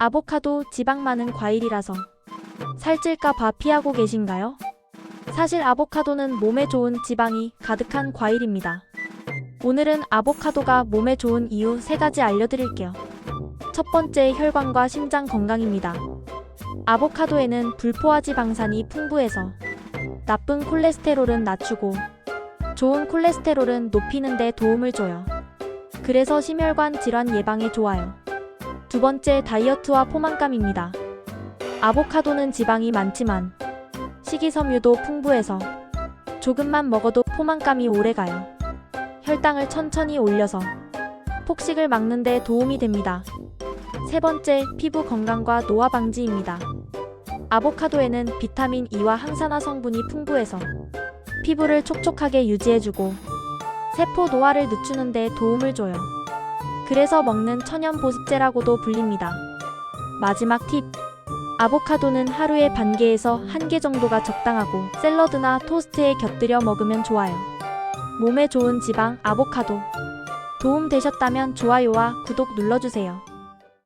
아보카도 지방 많은 과일이라서 살찔까 봐 피하고 계신가요? 사실 아보카도는 몸에 좋은 지방이 가득한 과일입니다. 오늘은 아보카도가 몸에 좋은 이유 세 가지 알려드릴게요. 첫 번째 혈관과 심장 건강입니다. 아보카도에는 불포화 지방산이 풍부해서 나쁜 콜레스테롤은 낮추고 좋은 콜레스테롤은 높이는 데 도움을 줘요. 그래서 심혈관 질환 예방에 좋아요. 두 번째 다이어트와 포만감입니다. 아보카도는 지방이 많지만 식이섬유도 풍부해서 조금만 먹어도 포만감이 오래가요. 혈당을 천천히 올려서 폭식을 막는 데 도움이 됩니다. 세 번째, 피부 건강과 노화 방지입니다. 아보카도에는 비타민 E와 항산화 성분이 풍부해서 피부를 촉촉하게 유지해주고 세포 노화를 늦추는 데 도움을 줘요. 그래서 먹는 천연 보습제라고도 불립니다. 마지막 팁. 아보카도는 하루에 반 개에서 한 개 정도가 적당하고 샐러드나 토스트에 곁들여 먹으면 좋아요. 몸에 좋은 지방 아보카도. 도움 되셨다면 좋아요와 구독 눌러주세요.